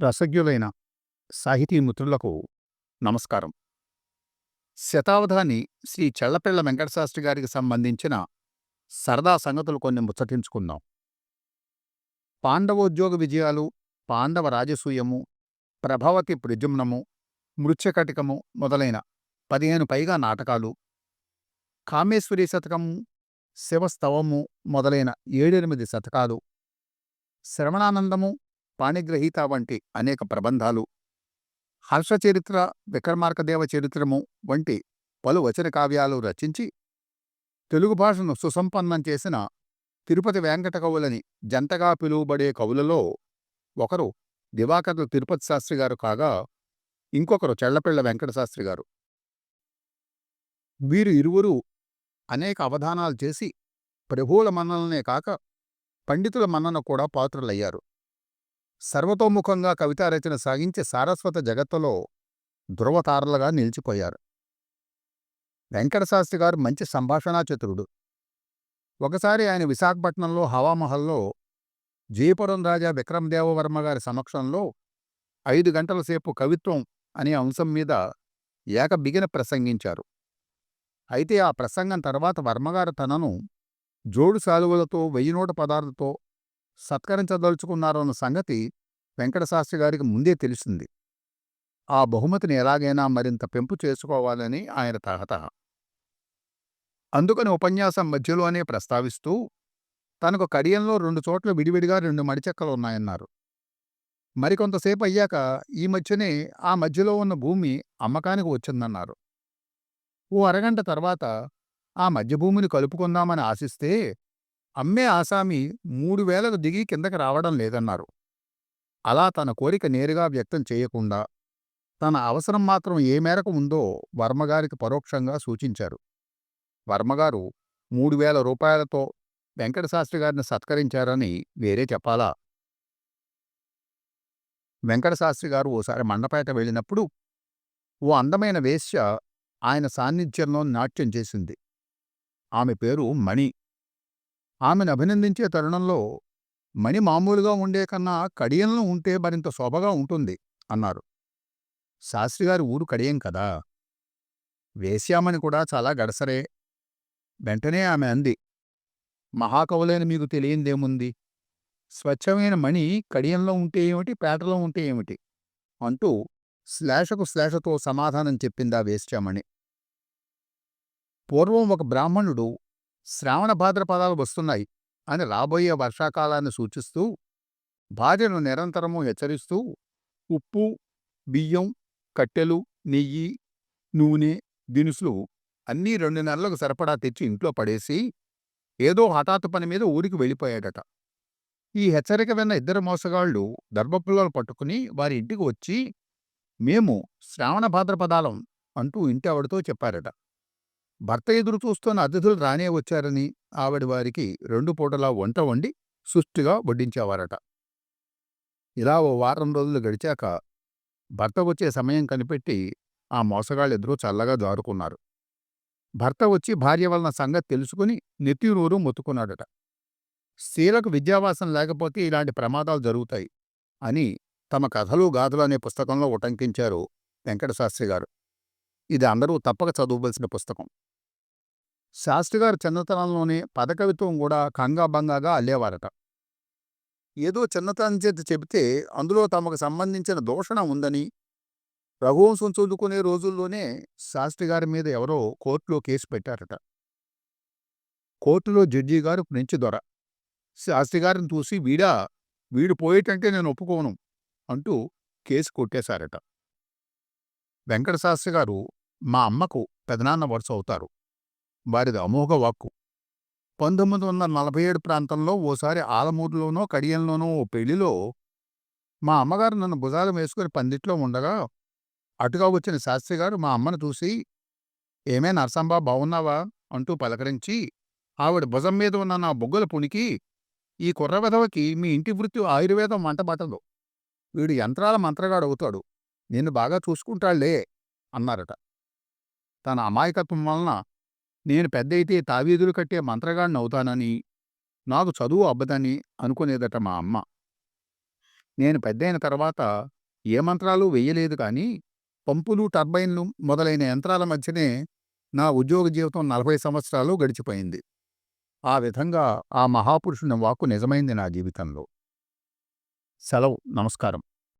రసజ్ఞులైన సాహితీ మిత్రులకు నమస్కారం. శతావధాని శ్రీ చెళ్ళపిళ్ళ వెంకటశాస్త్రి గారికి సంబంధించిన సరదా సంగతులు కొన్ని ముచ్చటించుకుందాం. పాండవోద్యోగ విజయాలు పాండవ రాజసూయము ప్రభావతి ప్రజుమ్నము మృత్యకటికము మొదలైన పదిహేను పైగా నాటకాలు కామేశ్వరి శతకము శివస్తవము మొదలైన ఏడెనిమిది శతకాలు శ్రవణానందము పాణిగ్రహీత వంటి అనేక ప్రబంధాలు. హర్షచరిత్ర విక్రమార్కదేవ చరిత్రము వంటి పలు వచన కావ్యాలు రచించి తెలుగు భాషను సుసంపన్నం చేసిన తిరుపతి వెంకట కవులని జంటగా పిలువబడే కవులలో ఒకరు దివాకర్ల తిరుపతి శాస్త్రి గారు కాగా ఇంకొకరు చెళ్ళపిళ్ళ వెంకట శాస్త్రి గారు. వీరు ఇరువురు అనేక అవధానాలు చేసి ప్రభువుల మన్నలనే కాక పండితుల మన్నన కూడా పాత్రులయ్యారు. సర్వతోముఖంగా కవితారచన సాగించే సారస్వత జగత్తులో ధృవతారలుగా నిలిచిపోయారు. వెంకటశాస్త్రి గారు మంచి సంభాషణా చతురుడు. ఒకసారి ఆయన విశాఖపట్నంలో హవామహల్లో జయపురం రాజా విక్రమదేవవర్మ గారి సమక్షంలో ఐదు గంటల సేపు కవిత్వం అనే అంశం మీద ఏక బిగిన ప్రసంగించారు. అయితే ఆ ప్రసంగం తర్వాత వర్మగారు తనను జోడు శాలువలతో వెయ్యి నూట పదార్థతో సత్కరించదలుచుకున్నారన్న సంగతి వెంకటశాస్త్రి గారికి ముందే తెలిసింది. ఆ బహుమతిని ఎలాగైనా మరింత పెంపు చేసుకోవాలని ఆయన తహత అందుకని ఉపన్యాసం మధ్యలోనే ప్రస్తావిస్తూ తనకు కడియంలో రెండు చోట్ల విడివిడిగా రెండు మడిచెక్కలు ఉన్నాయన్నారు మరికొంతసేపు అయ్యాక ఈ మధ్యనే ఆ మధ్యలో ఉన్న భూమి అమ్మకానికి వచ్చిందన్నారు. ఓ అరగంట తర్వాత ఆ మధ్య భూమిని కలుపుకుందామని ఆశిస్తే అమ్మే ఆసామి మూడు వేలకు దిగి కిందకి రావడం లేదన్నారు. అలా తన కోరిక నేరుగా వ్యక్తం చేయకుండా తన అవసరం మాత్రం ఏ మేరకు ఉందో వర్మగారికి పరోక్షంగా సూచించారు. వర్మగారు మూడు వేల రూపాయలతో వెంకటశాస్త్రి గారిని సత్కరించారని వేరే చెప్పాలా? వెంకటశాస్త్రి గారు ఓసారి మండపేట వెళ్ళినప్పుడు ఓ అందమైన వేశ్య ఆయన సాన్నిధ్యంలో నాట్యం చేసింది. ఆమె పేరు మణి. ఆమెను అభినందించే తరుణంలో మణి మామూలుగా ఉండే కన్నా కడియంలో ఉంటే మరింత శోభగా ఉంటుంది అన్నారు. శాస్త్రిగారి ఊరు కడియం కదా? వేశ్యామణి కూడా చాలా గడసరే. వెంటనే ఆమె అంది. మహాకవులైన మీకు తెలియందేముంది? స్వచ్ఛమైన మణి కడియంలో ఉంటే ఏమిటి పేటలో ఉంటే ఏమిటి? అంటూ శ్లేషకు శ్లేషతో సమాధానం చెప్పిందా వేశ్యామణి. పూర్వం ఒక బ్రాహ్మణుడు శ్రావణ భాద్రపదాలు వస్తున్నాయి అని రాబోయే వర్షాకాలాన్ని సూచిస్తూ భార్యను నిరంతరము హెచ్చరిస్తూ ఉప్పు బియ్యం కట్టెలు నెయ్యి నూనె దినుసులు అన్నీ రెండు నెలలకు సరిపడా తెచ్చి ఇంట్లో పడేసి ఏదో హఠాత్తు పని మీద ఊరికి వెళ్ళిపోయాడట. ఈ హెచ్చరిక విన్న ఇద్దరు మోసగాళ్ళు దర్భపుల్లలు పట్టుకుని వారి ఇంటికి వచ్చి మేము శ్రావణ భాద్రపదాలం అంటూ ఇంటి ఆవిడతో చెప్పారట. భర్త ఎదురు చూస్తున్న అతిథులు రానే వచ్చారని ఆవిడ వారికి రెండు పూటలా వంట వండి సుష్టిగా వడ్డించేవారట. ఇలా ఓ వారం రోజులు గడిచాక భర్త వచ్చే సమయం కనిపెట్టి ఆ మోసగాళ్ళిద్దరూ చల్లగా జారుకున్నారు భర్త వచ్చి భార్య వలన సంగతి తెలుసుకుని నెత్తినూరు మొత్తుకున్నాడట. స్త్రీలకు విద్యావాసం లేకపోతే ఇలాంటి ప్రమాదాలు జరుగుతాయి అని తమ కథలు గాథలు అనే పుస్తకంలో ఉటంకించారు వెంకటశాస్త్రి గారు. ఇది అందరూ తప్పక చదవవలసిన పుస్తకం. శాస్త్రిగారు చిన్నతనంలోనే పదకవిత్వం కూడా కంగాబంగాగా అల్లేవారట. ఏదో చిన్నతనం చేత చెబితే అందులో తమకు సంబంధించిన దూషణ ఉందని రఘువంశం చదువుకునే రోజుల్లోనే శాస్త్రి గారి మీద ఎవరో కోర్టులో కేసు పెట్టారట. కోర్టులో జడ్జి గారు ఫ్రెంచ్ దొర. శాస్త్రి గారిని చూసి వీడా వీడు పోయేటంటే నేను ఒప్పుకోను అంటూ కేసు కొట్టేశారట. వెంకటశాస్త్రి గారు మా అమ్మకు పెదనాన్న వరుస అవుతారు. వారిది అమోఘ వాక్కు. పంతొమ్మిది వందల నలభై ఏడు ప్రాంతంలో ఓసారి ఆలమూరులోనో కడియంలోనో ఓ పెళ్ళిలో మా అమ్మగారు నన్ను భుజాలు వేసుకుని పందిట్లో ఉండగా అటుగా వచ్చిన శాస్త్రి గారు మా అమ్మను చూసి ఏమే నరసంబా బావున్నావా? అంటూ పలకరించి ఆవిడ భుజం మీద ఉన్న నా బొగ్గుల పుణికి ఈ కుర్ర వెధవకి మీ ఇంటి వృత్తి ఆయుర్వేదం వంట పట్టదు వీడు యంత్రాల మంత్రగాడు అవుతాడు. నిన్ను బాగా చూసుకుంటాళ్ళే అన్నారట. తన అమాయకత్వం వలన నేను పెద్దయితే తావీదులు కట్టే మంత్రగాడిని అవుతానని నాకు చదువు అబ్బదని అనుకునేదట మా అమ్మ. నేను పెద్దయిన తర్వాత ఏ మంత్రాలు వెయ్యలేదు కానీ పంపులు టర్బైన్లు మొదలైన యంత్రాల మధ్యనే నా ఉద్యోగ జీవితం నలభై సంవత్సరాలు గడిచిపోయింది. ఆ విధంగా ఆ మహాపురుషుని వాక్కు నిజమైంది నా జీవితంలో. సెలవు. నమస్కారం.